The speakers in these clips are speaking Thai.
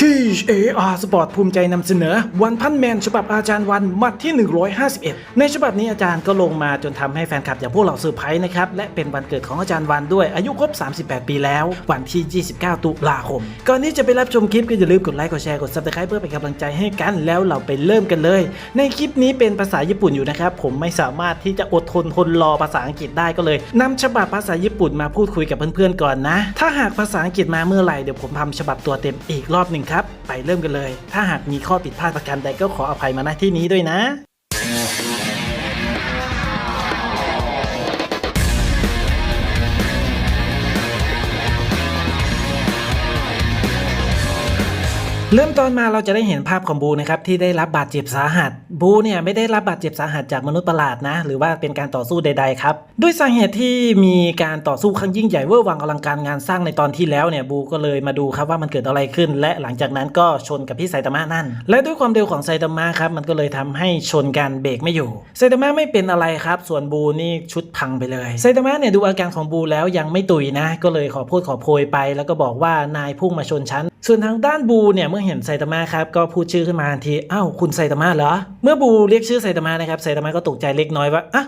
THAR Sport ภูมิใจนำเสนอวันพันแมนฉบับอาจารย์วันมัดที่ 151 ในฉบับนี้อาจารย์ก็ลงมาจนทำให้แฟนคลับอย่างพวกเราเซอร์ไพรส์นะครับ และเป็นวันเกิดของอาจารย์วันด้วยอายุครบ 38 ปีแล้ว วันที่ 29 ตุลาคม ก่อนที่จะไปรับชมคลิปก็อย่าลืมกดไลค์กดแชร์กด subscribe เพื่อเป็นกำลังใจให้กันแล้วเราไปเริ่มกันเลย ในคลิปนี้เป็นภาษาญี่ปุ่นอยู่นะครับผมไม่สามารถที่จะอดทนทนรอภาษาอังกฤษได้ก็เลยนำฉบับภาษาญี่ปุ่นมาพูดคุยกับเพื่อนๆก่อนนะ ถ้าหากภาษาอังกฤษมาเมื่อไหร่เดี๋ยวผมทำฉบับตัวเต็มอีกรอบหนึ่งครับ ไปเริ่มกันเลย ถ้าหากมีข้อผิดพลาดประการใดก็ขออภัยมาณที่นี้ด้วยนะ เริ่มตอนมาเราจะได้เห็นภาพของบูนะครับที่ได้รับบาดเจ็บสาหัส บูเนี่ยไม่ได้รับบาดเจ็บสาหัสจากมนุษย์ประหลาดนะ หรือว่าเป็นการต่อสู้ใดๆครับด้วยสาเหตุที่มีการต่อสู้ครั้งยิ่งใหญ่เวอร์วังอลังการงานสร้างในตอนที่แล้วเนี่ยบูก็เลยมาดูครับว่ามันเกิดอะไรขึ้น และหลังจากนั้นก็ชนกับพี่ไซตามะนั่น และด้วยความเร็วของไซตามะครับมันก็เลยทำให้ชนกันเบรกไม่อยู่ไซตามะไม่เป็นอะไรครับ ส่วนบูนี่ชุดพังไปเลยไซตามะเนี่ยดูอาการของบูแล้วยังไม่ตุยนะ ก็เลยขอพูดขอโพยไป แล้วก็บอกว่านายพุ่งมาชนฉัน ส่วนทางด้านบูเนี่ยเมื่อเห็นไซตามะครับก็พูดชื่อขึ้นมาทันทีอ้าวคุณไซตามะเหรอ เมื่อบูเรียกชื่อไซตามะนะครับไซตามะก็ตกใจเล็กน้อยว่าอะ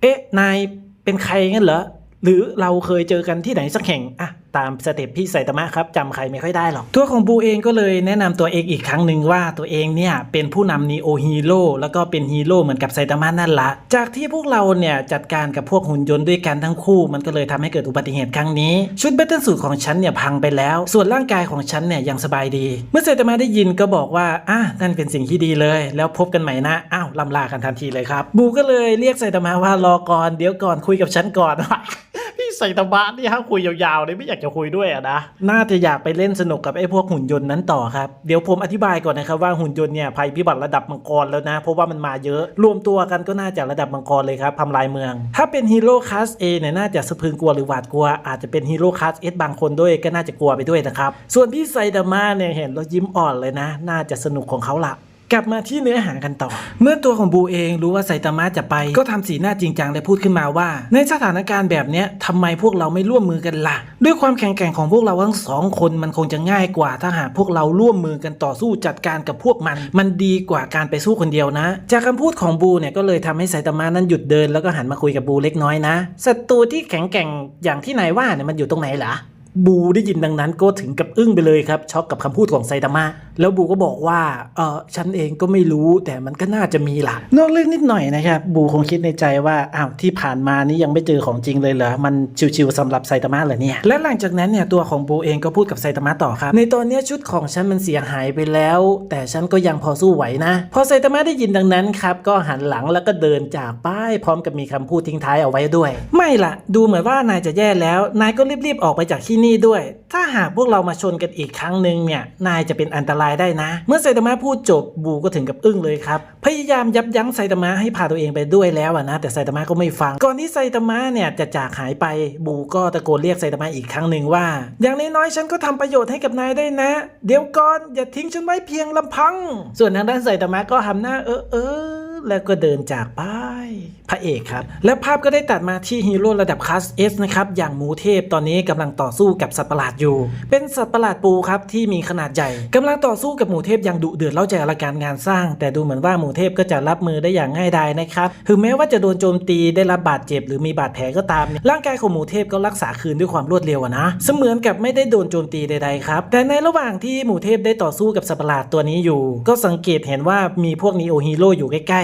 เอ๊ะนายเป็นใครงั้นเหรอหรือเราเคยเจอกันที่ไหนสักแห่งอะ ตามสเต็ปพี่ไซตามะครับจำใครไม่ค่อยได้หรอก ตัวของบูเองก็เลยแนะนำตัวเองอีกครั้งหนึ่งว่าตัวเองเนี่ยเป็นผู้นำนีโอฮีโร่แล้วก็เป็นฮีโร่เหมือนกับไซตามะนั่นละ จากที่พวกเราเนี่ยจัดการกับพวกหุ่นยนต์ด้วยกันทั้งคู่ มันก็เลยทำให้เกิดอุบัติเหตุครั้งนี้ ชุดแบตเทิลสูทของฉันเนี่ยพังไปแล้ว ส่วนร่างกายของฉันเนี่ยยังสบายดี เมื่อไซตามะได้ยินก็บอกว่าอะนั่นเป็นสิ่งที่ดีเลย แล้วพบกันใหม่นะอ้าวลำลากันทันทีเลยครับบูก็เลยเรียกไซตามะว่ารอก่อนเดี๋ยวก่อนคุยกับฉันก่อน ไซตามะนี่ฮะคุยยาวๆเลยไม่อยากจะคุยด้วยอะนะ น่าจะอยากไปเล่นสนุกกับไอ้พวกหุ่นยนต์นั้นต่อครับ เดี๋ยวผมอธิบายก่อนนะครับว่าหุ่นยนต์เนี่ยภัยพิบัติระดับมังกรแล้วนะ เพราะว่ามันมาเยอะ รวมตัวกันก็น่าจะระดับมังกรเลยครับทำลายเมือง ถ้าเป็นฮีโร่คลาส A เนี่ยน่าจะสะพรึงกลัวหรือหวาดกลัว อาจจะเป็นฮีโร่คลาส S บางคนด้วยก็น่าจะกลัวไปด้วยนะครับ ส่วนพี่ไซตามะเนี่ยเห็นแล้วยิ้มอ่อนเลยนะ น่าจะสนุกของเขาละ กลับมาที่เนื้อหากันต่อ เมื่อตัวของบูเองรู้ว่าไซตามะจะไป ก็ทำสีหน้าจริงจังและพูดขึ้นมาว่า ในสถานการณ์แบบเนี้ยทำไมพวกเราไม่ร่วมมือกันล่ะ ด้วยความแข็งแกร่งของพวกเราทั้งสองคนมันคงจะง่ายกว่า ถ้าหากพวกเราร่วมมือกันต่อสู้จัดการกับพวกมัน มันดีกว่าการไปสู้คนเดียวนะ จากคำพูดของบูเนี่ยก็เลยทำให้ไซตามะนั้นหยุดเดินแล้วก็หันมาคุยกับบูเล็กน้อยนะศัตรูที่แข็งแกร่งอย่างที่นายว่าเนี่ยมันอยู่ตรงไหนล่ะ บูได้ยินดังนั้นก็ถึงกับอึ้งไปเลยครับช็อกกับคำพูดของไซตามะแล้วบูก็บอกว่าเออฉันเองก็ไม่รู้แต่มันก็น่าจะมีล่ะนอกเรื่องนิดหน่อยนะครับบูคงคิดในใจว่าอ้าวที่ผ่านมานี่ยังไม่เจอของจริงเลยเหรอมันชิวๆสำหรับไซตามะเหรอเนี่ยและหลังจากนั้นเนี่ยตัวของบูเองก็พูดกับไซตามะต่อครับในตอนเนี้ยชุดของฉันมันเสียหายไปแล้ว แต่ฉันก็ยังพอสู้ไหวนะพอไซตามะได้ยินดังนั้นครับก็หันหลังแล้วก็เดินจากป้ายพร้อมกับมีคำพูดทิ้งท้ายเอาไว้ด้วย ไม่ล่ะ ดูเหมือนว่านายจะแย่แล้ว นายก็รีบๆออกไปจากที่นี่ด้วย ถ้าหากพวกเรามาชนกันอีกครั้งหนึ่งเนี่ย นายจะเป็นอันตรายได้นะ เมื่อไซตามะพูดจบบูก็ถึงกับอึ้งเลยครับ พยายามยับยั้งไซตามะให้พาตัวเองไปด้วยแล้วนะ แต่ไซตามะก็ไม่ฟัง ก่อนที่ไซตามะเนี่ยจะจากหายไปบูก็ตะโกนเรียกไซตามะอีกครั้งหนึ่งว่า อย่างน้อยๆฉันก็ทำประโยชน์ให้กับนายได้นะ เดี๋ยวก่อนอย่าทิ้งฉันไว้เพียงลำพัง ส่วนทางด้านไซตามะก็ทำหน้าเออเออ แล้วก็เดินจากไปพระเอกครับ และภาพก็ได้ตัดมาที่ฮีโร่ระดับคลาส S นะครับ อย่างหมูเทพตอนนี้กำลังต่อสู้กับสัตว์ประหลาดอยู่ เป็นสัตว์ประหลาดปูครับที่มีขนาดใหญ่กำลังต่อสู้กับหมูเทพอย่างดุเดือดเล่าใจอลังการงานสร้าง แต่ดูเหมือนว่าหมูเทพก็จะรับมือได้อย่างง่ายดายนะครับถึงแม้ว่าจะโดนโจมตีได้รับบาดเจ็บหรือมีบาดแผลก็ตามร่างกายของหมูเทพก็รักษาคืนด้วยความรวดเร็วนะ เสมือนกับไม่ได้โดนโจมตีใดๆครับ แต่ในระหว่างที่หมูเทพได้ต่อสู้กับสัตว์ประหลาดตัวนี้อยู่ ก็สังเกตเห็นว่ามีพวกนีโอฮีโร่อยู่ใกล้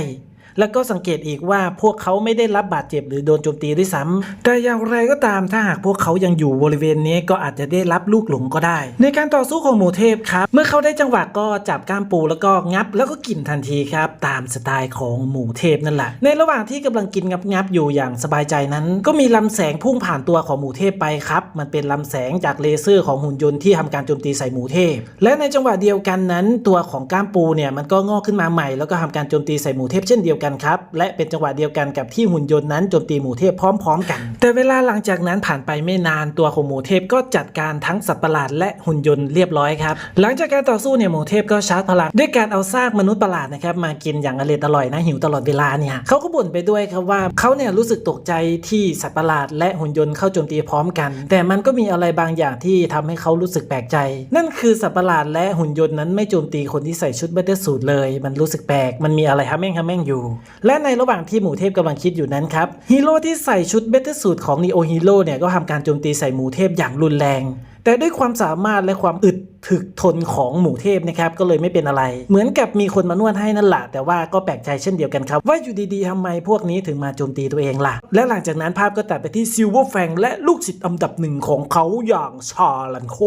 แล้วก็สังเกตอีกว่าพวกเขาไม่ได้รับบาดเจ็บหรือโดนโจมตีด้วยซ้ำแต่อย่างไรก็ตามถ้าหากพวกเขายังอยู่บริเวณนี้ก็อาจจะได้รับลูกหลงก็ได้ ในการต่อสู้ของหมูเทพครับ เมื่อเขาได้จังหวะก็จับก้ามปูแล้วก็งับ แล้วก็กินทันทีครับ ตามสไตล์ของหมูเทพนั่นแหละ ในระหว่างที่กำลังกินงับงับอยู่อย่างสบายใจนั้น ก็มีลำแสงพุ่งผ่านตัวของหมูเทพไปครับ มันเป็นลำแสงจากเลเซอร์ของหุ่นยนต์ที่ทำการโจมตีใส่หมูเทพ และในจังหวะเดียวกันนั้น ตัวของก้ามปูเนี่ยมันก็งอกขึ้นมาใหม่แล้วก็ทำการโจมตีใส่หมูเทพเช่นเดียวกันกันครับ และเป็นจังหวะเดียวกันกับที่หุ่นยนต์นั้นโจมตีหมูเทพพร้อม ๆ กัน แต่เวลาหลังจากนั้นผ่านไปไม่นานตัวของหมูเทพก็จัดการทั้งสัตว์ประหลาดและหุ่นยนต์เรียบร้อยครับ หลังจากการต่อสู้เนี่ยหมูเทพก็ชาร์จพลังด้วยการเอาซากมนุษย์ประหลาดนะครับมากินอย่างอร่อยอร่อยนะหิวตลอดเวลาเนี่ยเขาก็บ่นไปด้วยครับว่าเขาเนี่ยรู้สึกตกใจที่สัตว์ประหลาด และหุ่นยนต์เข้าโจมตีพร้อมกัน แต่มันก็มีอะไรบางอย่างที่ทำให้เขารู้สึกแปลกใจ นั่นคือสัตว์ประหลาดและหุ่นยนต์นั้นไม่โจมตีคนที่ใส่ชุดเบตเตอร์สูทเลย มันรู้สึกแปลกมันมีอะไรฮัมแม่งฮัมแม่งอยู่และในระหว่างที่หมูเทพกำลังคิดอยู่นั้นครับฮีโร่ที่ใส่ชุดเบตเตอร์สูทของนีโอฮีโร่เนี่ยก็ทำการโจมตีใส่หมูเทพอย่างรุนแรง แต่ด้วยความสามารถและความอึด ถึกทนของหมู่เทพนะครับก็เลยไม่เป็นอะไร เหมือนกับมีคนมานวดให้นั่นแหละแต่ว่าก็แปลกใจเช่นเดียวกันครับ ว่าอยู่ดีๆทำไมพวกนี้ถึงมาโจมตีตัวเองล่ะ และหลังจากนั้นภาพก็ตัดไปที่ซิลเวอร์แฟงและลูกศิษย์อันดับหนึ่งของเขาอย่างชาลันโค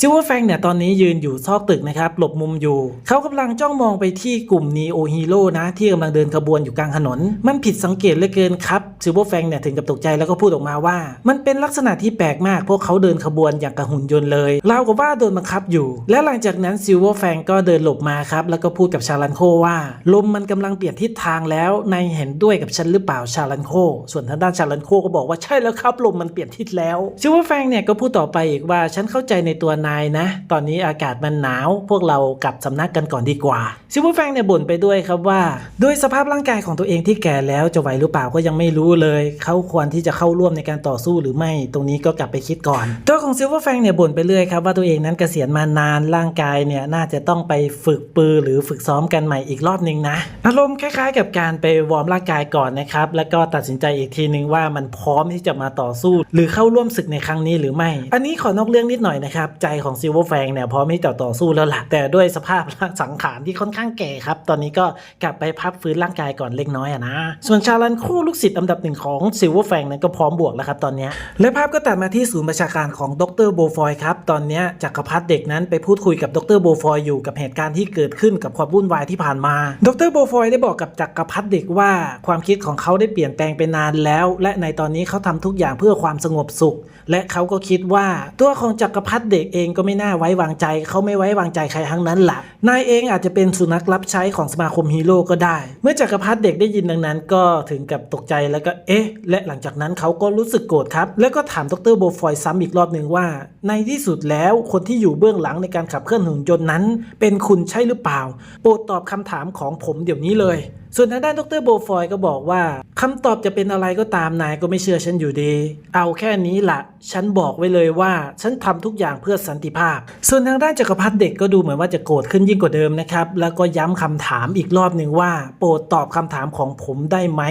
ซิลเวอร์แฟงเนี่ยตอนนี้ยืนอยู่ซอกตึกนะครับหลบมุมอยู่ เขากำลังจ้องมองไปที่กลุ่มนีโอฮีโร่นะที่กำลังเดินขบวนอยู่กลางถนน มันผิดสังเกตเหลือเกินครับซิลเวอร์แฟงเนี่ยถึงกับตกใจแล้วก็พูดออกมาว่า มันเป็นลักษณะที่แปลกมากพวกเขาเดินขบวนอย่างกับหุ่นยนต์เลยรากับว่าโดนบังคับอยู่และหลังจากนั้นซิลเวอร์แฟงก็เดินหลบมาครับแล้วก็พูดกับชาลันโคว่า ลมมันกำลังเปลี่ยนทิศทางแล้วนายเห็นด้วยกับฉันหรือเปล่าชาลันโค ส่วนทางด้านชาลันโคก็บอกว่าใช่แล้วครับลมมันเปลี่ยนทิศแล้วซิลเวอร์แฟงเนี่ยก็พูดต่อไปอีกว่าฉันเข้าใจในตัวนายนะ ตอนนี้อากาศมันหนาว พวกเรากลับสำนักกันก่อนดีกว่าซิลเวอร์แฟงเนี่ยบ่นไปด้วยครับว่า ด้วยสภาพร่างกายของตัวเองที่แก่แล้วจะไหวหรือเปล่าก็ยังไม่รู้เลย เขาควรที่จะเข้าร่วมในการต่อสู้หรือไม่ ตรงนี้ก็กลับไปคิดก่อน ตัวของซิลเวอร์แฟงเนี่ยบ่นไปเรื่อยครับว่าตัวเองนั้นเกษียณมานานร่างกายเนี่ยน่าจะต้องไปฝึกปือหรือฝึกซ้อมกันใหม่อีกรอบนึงนะ อารมณ์คล้ายๆ กับการไปวอร์มร่างกายก่อนนะครับ แล้วก็ตัดสินใจอีกทีนึงว่ามันพร้อมที่จะมาต่อสู้ หรือเข้าร่วมศึกในครั้งนี้หรือไม่ อันนี้ขอนอกเรื่องนิดหน่อยนะครับ ใจของซิลเวอร์แฟงเนี่ยพร้อมที่จะต่อสู้แล้วล่ะแต่ด้วยสภาพสังขารที่ค่อนข้างแก่ครับ ตอนนี้ก็กลับไปพักฟื้นร่างกายก่อนเล็กน้อยอะนะ ส่วนชาลันคู่ลูกศิษย์อันดับหนึ่งของซิลเวอร์แฟงนั้นก็พร้อมบวกแล้วครับตอนนี้และภาพก็ตัดมาที่ศูนย์ประชาการของดรโบฟอยครับตอนนี้จักรพรรดิเด็กนั้นไปพูดคุยกับดรโบฟอยอยู่กับเหตุการณ์ที่เกิดขึ้นกับความวุ่นวายที่ผ่านมา ดรโบฟอยได้บอกกับจักรพรรดิเด็กว่า ความคิดของเขาได้เปลี่ยนแปลงไปนานแล้ว และในตอนนี้เขาทำทุกอย่างเพื่อความสงบสุข และเขาก็คิดว่าตัวของจักรพรรดิเด็กเองก็ไม่น่าไว้วางใจ เขาไม่ไว้วางใจใครทั้งนั้นแหละนายเองอาจจะเป็นสุนัขรับใช้ของสมาคมฮีโร่ก็ได้ เมื่อจักรพรรดิเด็กได้ยินดังนั้น ก็ถึงกับตกใจแล้วก็เอ๊ะ และหลังจากนั้นเขาก็รู้สึกโกรธครับ แล้วก็ถามดรโบฟอยซ้ำอีกรอบหนึ่งว่า ในที่สุดแล้วคนที่อยู่เบื้องหลังในการขับเคลื่อนหุ่นยนต์นั้น เป็นคุณใช่หรือเปล่า โปรดตอบคำถามของผมเดี๋ยวนี้เลย ส่วนทางด้านดรโบฟอยก็บอกว่าคำตอบจะเป็นอะไรก็ตามนายก็ไม่เชื่อฉันอยู่ดี เอาแค่นี้ละฉันบอกไว้เลยว่า ฉันทำทุกอย่างเพื่อสันติภาพ ส่วนทางด้านจักรพรรดิเด็กก็ดูเหมือนว่าจะโกรธขึ้นยิ่งกว่าเดิมนะครับ แล้วก็ย้ำคำถามอีกรอบหนึ่งว่า โปรดตอบคำถามของผมได้ไหม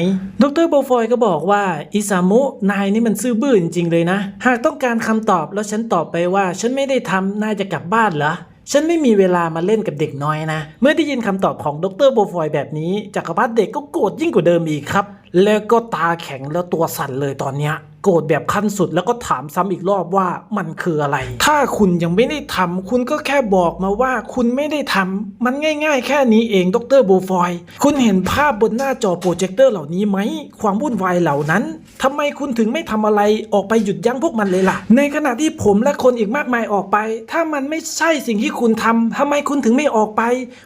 ดรโบฟอยก็บอกว่าอิซามุนายนี่มันซื่อบื้อจริงๆเลยนะ หากต้องการคำตอบแล้วฉันตอบไปว่า ฉันไม่ได้ทำนายจะกลับบ้านเหรอ ฉันไม่มีเวลามาเล่นกับเด็กน้อยนะ เมื่อได้ยินคำตอบของดรโบฟอยแบบนี้จักรพรรดิเด็กก็โกรธยิ่งกว่าเดิมอีกครับ แล้วก็ตาแข็งแล้วตัวสั่นเลยตอนเนี้ย โกรธแบบขั้นสุดแล้วก็ถามซ้ำอีกรอบว่ามันคืออะไร ถ้าคุณยังไม่ได้ทำคุณก็แค่บอกมาว่าคุณไม่ได้ทำมันง่าย ๆ แค่นี้เองดรโบฟอย คุณเห็นภาพบนหน้าจอโปรเจคเตอร์เหล่านี้ไหม ความวุ่นวายเหล่านั้นทำไมคุณถึงไม่ทำอะไรออกไปหยุดยั้งพวกมันเลยล่ะ ในขณะที่ผมและคนอีกมากมายออกไป ถ้ามันไม่ใช่สิ่งที่คุณทำทำไมคุณถึงไม่ออกไป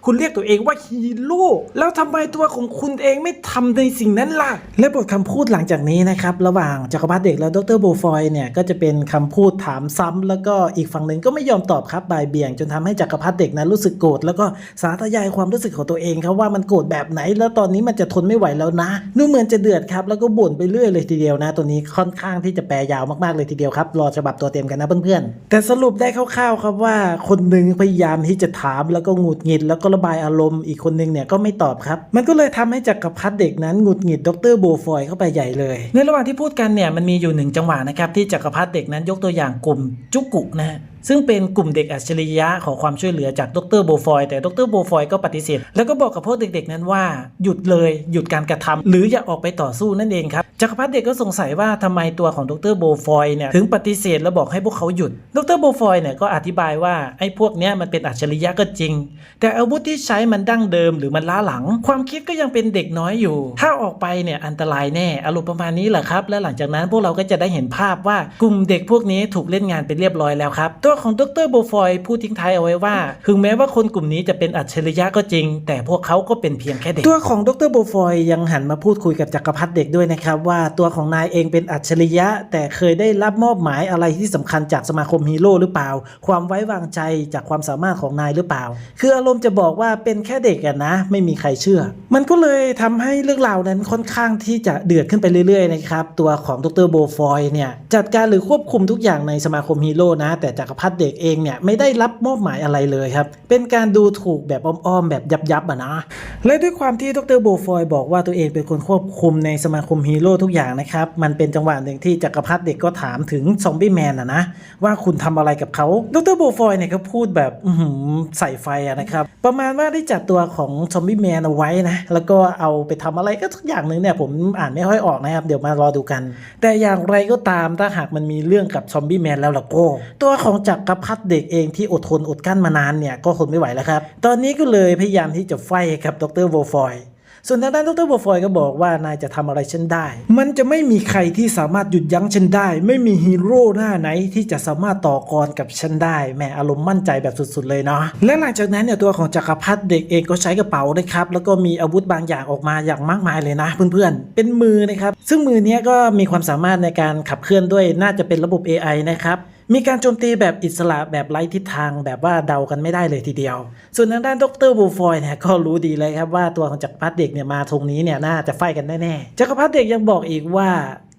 คุณเรียกตัวเองว่าฮีโร่แล้วทำไมตัวของคุณเองไม่ทำในสิ่งนั้นล่ะ และบทคำพูดหลังจากนี้นะครับระหว่างจักรพรรดิเด็กและดรโบฟอยเนี่ยก็จะเป็นคำพูดถามซ้ำแล้วก็อีกฝั่งหนึ่งก็ไม่ยอมตอบครับบ่ายเบี่ยง จนทำให้จักรพรรดิเด็กนั้นรู้สึกโกรธแล้วก็สาธยายความรู้สึกของตัวเองครับว่ามันโกรธแบบไหน แล้วตอนนี้มันจะทนไม่ไหวแล้วนะดูเหมือนจะเดือดครับแล้วก็บ่นไปเรื่อยเลยทีเดียวนะ ตัวนี้ค่อนข้างที่จะแปลยาวมากๆเลยทีเดียวครับรอฉบับตัวเต็มกันนะเพื่อนๆแต่สรุปได้คร่าวๆครับว่าคนหนึ่งพยายามที่จะถามแล้วก็หงุดหงิด แล้วก็ระบายอารมณ์อีกคนหนึงเนี่ยก็ไม่ตอบครับ มันก็เลยทำให้จักรพรรดิเด็กนั้นหงุดหงิดดรโบฟอยเข้าไปใหญ่เลย ในระหว่างที่พูดกันเนี่ยมันมีอยู่หนึ่งจังหวะนะครับที่จักรพรรดิเด็กนั้นยกตัวอย่างกลุ่มจุกุนะฮะซึ่งเป็นกลุ่มเด็กอัจฉริยะขอความช่วยเหลือจากดรโบฟอยแต่ดรโบฟอยก็ปฏิเสธแล้วก็บอกกับพวกเด็กๆ นั้นว่าหยุดเลยหยุดการกระทำหรืออย่าออกไปต่อสู้นั่นเองครับจักรพรรดิเด็กก็สงสัยว่าทำไมตัวของดรโบฟอยเนี่ยถึงปฏิเสธแล้วบอกให้พวกเขาหยุดดรโบฟอยเนี่ยก็อธิบายว่าไอ้พวกเนี้ยมันเป็นอัจฉริยะก็จริง แต่อาวุธที่ใช้มันดั้งเดิมหรือมันล้าหลัง ความคิดก็ยังเป็นเด็กน้อยอยู่ ถ้าออกไปเนี่ยอันตรายแน่อารมณ์ประมาณนี้แหละครับและหลังจากนั้นพวกเราก็จะได้เห็นภาพว่ากลุ่มเด็กพวกนี้ถูกเล่นงานไปเรียบร้อยแล้วครับดตัวของดรโบฟอยพูดทิ้งท้ายเอาไว้ว่า ถึงแม้ว่าคนกลุ่มนี้จะเป็นอัจฉริยะก็จริง แต่พวกเขาก็เป็นเพียงแค่เด็ก ตัวของดรโบฟอยยังหันมาพูดคุยกับจักรพรรดิเด็กด้วยนะครับว่าตัวของนายเองเป็นอัจฉริยะ แต่เคยได้รับมอบหมายอะไรที่สำคัญจากสมาคมฮีโร่หรือเปล่า ความไว้วางใจจากความสามารถของนายหรือเปล่า คืออารมณ์จะบอกว่าเป็นแค่เด็กอะนะ ไม่มีใครเชื่อ มันก็เลยทำให้เรื่องราวนั้นค่อนข้างที่จะเดือดขึ้นไปเรื่อยๆนะครับตัวของดรโบฟอยเนี่ยจัดการหรือควบคุมทุกอย่างในสมาคมฮีโร่นะแต่จักรพรรดิเด็กเองเนี่ยไม่ได้รับมอบหมายอะไรเลยครับ เป็นการดูถูกแบบอ้อมๆ แบบยับๆอะนะ และด้วยความที่ดรโบฟอยบอกว่าตัวเองเป็นคนควบคุมในสมาคมฮีโร่ทุกอย่างนะครับ มันเป็นจังหวะหนึ่งที่จักรพรรดิเด็กก็ถามถึงซอมบี้แมนอะนะ ว่าคุณทำอะไรกับเขาดรโบฟอยเนี่ยก็พูดแบบอื้อหือใส่ไฟอะนะครับ ประมาณว่าได้จัดตัวของซอมบี้แมนเอาไว้นะ แล้วก็เอาไปทำอะไรก็ทุกอย่างหนึ่งเนี่ยผมอ่านไม่ค่อยออกนะครับ เดี๋ยวมารอดูกัน แต่อย่างไรก็ตามถ้าหากมันมีเรื่องกับซอมบี้แมนแล้วล่ะก็ตัวของจักรพรรดิเด็กเองที่อดทนอดกลั้นมานานเนี่ยก็ทนไม่ไหวแล้วครับ ตอนนี้ก็เลยพยายามที่จะไฟกับดรโบฟอยส่วนทางด้านดรโบฟอยก็บอกว่านายจะทำอะไรฉันได้ มันจะไม่มีใครที่สามารถหยุดยั้งฉันได้ ไม่มีฮีโร่หน้าไหนที่จะสามารถต่อกรกับฉันได้แหมอารมณ์มั่นใจแบบสุดๆเลยเนาะ และหลังจากนั้นเนี่ยตัวของจักรพรรดิเด็กเองก็ใช้กระเป๋านะครับ แล้วก็มีอาวุธบางอย่างออกมาอย่างมากมายเลยนะ เพื่อนๆ เป็นมือนะครับ ซึ่งมือเนี้ยก็มีความสามารถในการขับเคลื่อนด้วย น่าจะเป็นระบบ AI นะครับ มีการโจมตีแบบอิสระแบบไร้ทิศทางแบบว่าเดากันไม่ได้เลยทีเดียว ส่วนทางด้านดรบูฟอยเนี่ยก็รู้ดีเลยครับว่าตัวของจักรพรรดิเด็กเนี่ยมาตรงนี้เนี่ยน่าจะไฟกันแน่ๆจักรพรรดิเด็กยังบอกอีกว่า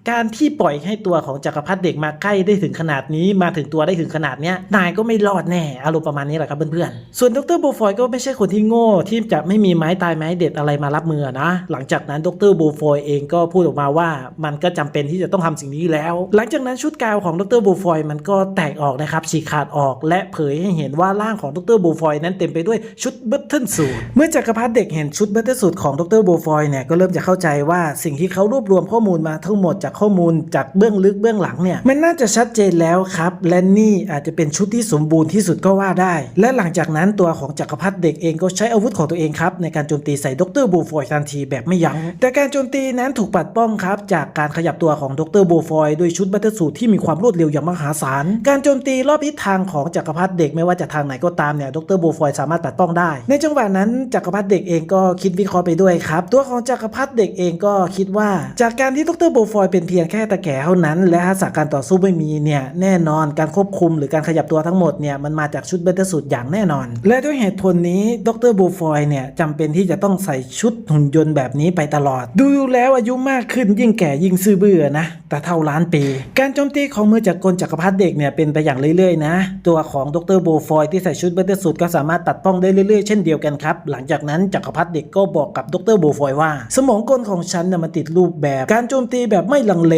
การที่ปล่อยให้ตัวของจักรพรรดิเด็กมาใกล้ได้ถึงขนาดนี้มาถึงตัวได้ถึงขนาดเนี้ยนายก็ไม่รอดแน่อารมณ์ประมาณนี้แหละครับเพื่อนๆส่วนดรโบฟอยก็ไม่ใช่คนที่โง่ที่จะไม่มีไม้ตายไม้เด็ดอะไรมารับมือนะหลังจากนั้นดรโบฟอยเองก็พูดออกมาว่ามันก็จำเป็นที่จะต้องทำสิ่งนี้แล้ว หลังจากนั้นชุดกาวของดรโบฟอยมันก็แตกออกนะครับฉีกขาดออก และเผยให้เห็นว่าร่างของดรโบฟอยนั้นเต็มไปด้วยชุดเบิร์ตเทิลสูทเมื่อจักรพรรดิเด็กเห็นชุดเบิร์ตเทิลสูทของดรโบฟอยเนี่ยก็เริ่มจะเข้าใจว่าสิ่งที่เขารวบรวมข้อมูลมาทั้งหมดจากข้อมูลจากเบื้องลึกเบื้องหลังเนี่ยมันน่าจะชัดเจนแล้วครับ และนี่อาจจะเป็นชุดที่สมบูรณ์ที่สุดก็ว่าได้ และหลังจากนั้นตัวของจักรพรรดิเด็กเองก็ใช้อาวุธของตัวเองครับในการโจมตีใส่ดรบูฟอยทันทีแบบไม่ยัง้งแต่การโจมตีนั้นถูกปัดป้องครับจากการขยับตัวของดรบูฟอยด้วยชุดบัตเตอร์สูทที่มีความรวดเร็วอย่างมหาศาลการโจมตีรอบทิศทางของจักรพรรดิเด็กไม่ว่าจะทางไหนก็ตามเนี่ยดรบูฟอยสามารถปัดป้องได้ ในจังหวะนั้นจักรพรรดิเด็กเองก็คิดวิเคราะห์ไปด้วยครับ ตัวของจักรพรรดิเด็กเองก็คิดว่า จากการที่ดรบูฟอยเป็นเพียงแค่ตะแก่เท่านั้น และทักษะการต่อสู้ไม่มีเนี่ยแน่นอนการควบคุมหรือการขยับตัวทั้งหมดเนี่ยมันมาจากชุดเบตเตอร์สูทอย่างแน่นอน และด้วยเหตุผลนี้ดรบูฟอยเนี่ยจำเป็นที่จะต้องใส่ชุดหุ่นยนต์แบบนี้ไปตลอด ดูแล้วอายุมากขึ้นยิ่งแก่ยิ่งซื่อเบื่อนะ แต่เท่าล้านปี การโจมตีของมือจากกลจักรพรรดิเด็กเนี่ยเป็นไปอย่างเรื่อยๆนะ ตัวของดรโบฟอยที่ใส่ชุดเบตเตอร์สูทก็สามารถตัดป้องได้เรื่อยๆเช่นเดียวกันครับ หลังจากนั้นจักรพรรดิเด็กก็บอกกับดรโบฟอยว่า สมองกลของฉันน่ะมันติดรูปแบบ การโจมตีแบบไม่ลังเล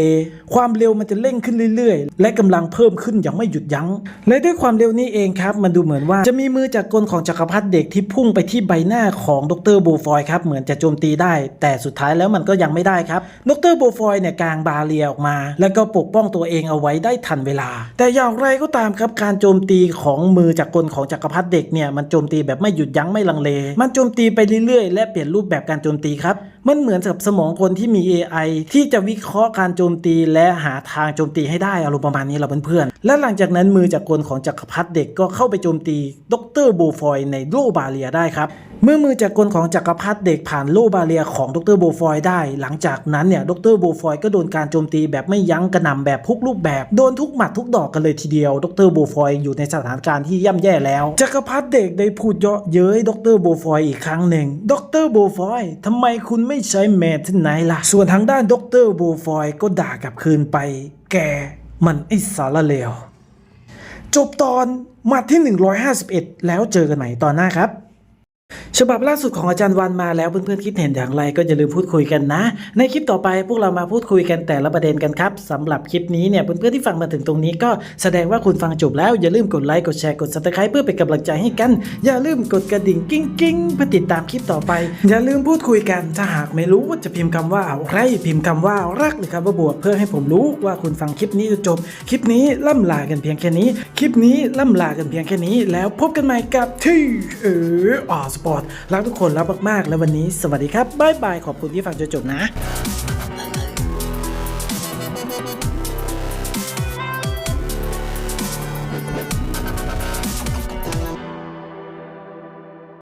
ความเร็วมันจะเร่งขึ้นเรื่อยๆ และกำลังเพิ่มขึ้นอย่างไม่หยุดยัง้ง และด้วยความเร็วนี้เองครับ มันดูเหมือนว่าจะมีมือจากกลของจักรพรรดิเด็กที่พุ่งไปที่ใบหน้าของดรโบฟอยครับเหมือนจะโจมตีได้ แต่สุดท้ายแล้วมันก็ยังไม่ได้ครับดรบูฟอยเนี่ยกางบาเรียออกมา แล้วก็ปกป้องตัวเองเอาไว้ได้ทันเวลา แต่อย่างไรก็ตามครับการโจมตีของมือจากกลของจักรพรรดิเด็กเนี่ยมันโจมตีแบบไม่หยุดยั้งไม่ลังเล มันโจมตีไปเรื่อยๆ และเปลี่ยนรูปแบบการโจมตีครับมันเหมือนกับสมองคนที่มี AI ที่จะวิเคราะห์การโจมตีและหาทางโจมตีให้ได้อารมณ์ประมาณนี้เราเพื่อนๆ และหลังจากนั้นมือจากกลของจักรพรรดิเด็กก็เข้าไปโจมตีดรบูฟอยในโลบาเรียได้ครับ เมื่อมือจากกลของจักรพรรดิเด็กผ่านโลบาเรียของดรโบฟอยได้ หลังจากนั้นเนี่ยดรโบฟอยก็โดนการโจมตีแบบไม่ยั้งกระหน่ำแบบทุกรูปแบบ โดนทุกหมัดทุกดอกกันเลยทีเดียว ดรโบฟอยอยู่ในสถานการณ์ที่ย่ำแย่แล้ว จักรพรรดิเด็กได้พูดเยาะเย้ยดรโบฟอยอีกครั้งหนึ่ง ดรโบฟอยทำไมคุณไม่ใช้แมทที่ไหนล่ะ ส่วนทางด้านดรโบฟอยก็ด่ากลับคืนไป แกมันไอสารเลวจบตอนหมัดที่ 151 แล้วเจอกันใหม่ตอนหน้าครับ ฉบับล่าสุดของอาจารย์วันมาแล้วเพื่อนๆคิดเห็นอย่างไรก็อย่าลืมพูดคุยกันนะ ในคลิปต่อไปพวกเรามาพูดคุยกันแต่ละประเด็นกันครับสำหรับคลิปนี้เนี่ยเพื่อนๆที่ฟังมาถึงตรงนี้ก็แสดงว่าคุณฟังจบแล้วอย่าลืมกดไลค์กดแชร์กด subscribe เพื่อเป็นกำลังใจให้กัน อย่าลืมกดกระดิ่งกิ้งกิ้งเพื่อติดตามคลิปต่อไป อย่าลืมพูดคุยกันถ้าหากไม่รู้ว่าจะพิมพ์คำว่าอะไรพิมพ์คำว่ารักหรือคำว่าบวกเพื่อให้ผมรู้ว่าคุณฟังคลิปนี้จนจบคลิปนี้ล่ำลากันเพียงแค่นี้ คลิปนี้ล่ำลากันเพียงแค่นี้ แล้วพบกันใหม่กับที่เอออสปอร์ตรักทุกคนรักมากๆ แล้ววันนี้สวัสดีครับบ๊ายบายขอบคุณที่ฟังจนจบนะ